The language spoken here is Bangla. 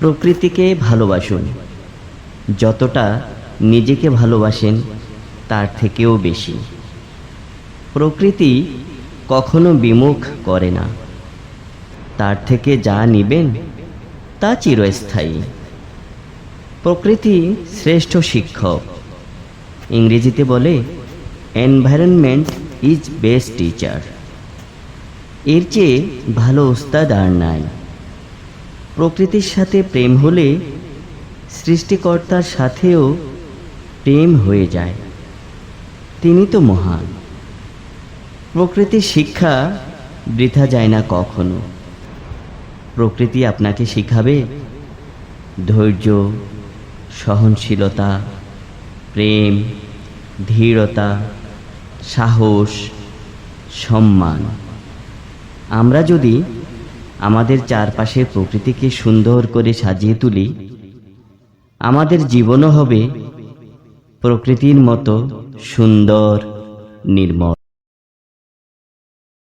প্রকৃতিকে ভালোবাসুন। যতটা নিজেকে ভালোবাসেন, তার থেকেও বেশি। প্রকৃতি কখনো বিমুখ করে না। তার থেকে যা নিবেন, তা চিরস্থায়ী। প্রকৃতি শ্রেষ্ঠ শিক্ষক। ইংরেজিতে বলে এনভায়রনমেন্ট ইজ বেস্ট টিচার এর চেয়ে ভালো ওস্তাদ আর নাই। প্রকৃতির সাথে প্রেম হলে সৃষ্টিকর্তার সাথেও প্রেম হয়ে যায়। তিনি তো মহান। প্রকৃতির শিক্ষা বৃথা যায় না কখনো। প্রকৃতি আপনাকে শিখাবে ধৈর্য, সহনশীলতা, প্রেম, ধীরতা, সাহস, সম্মান। আমরা যদি আমাদের চারপাশে প্রকৃতিকে সুন্দর করে সাজিয়ে তুলি। আমাদের জীবনও হবে প্রকৃতির মতো সুন্দর নির্মল।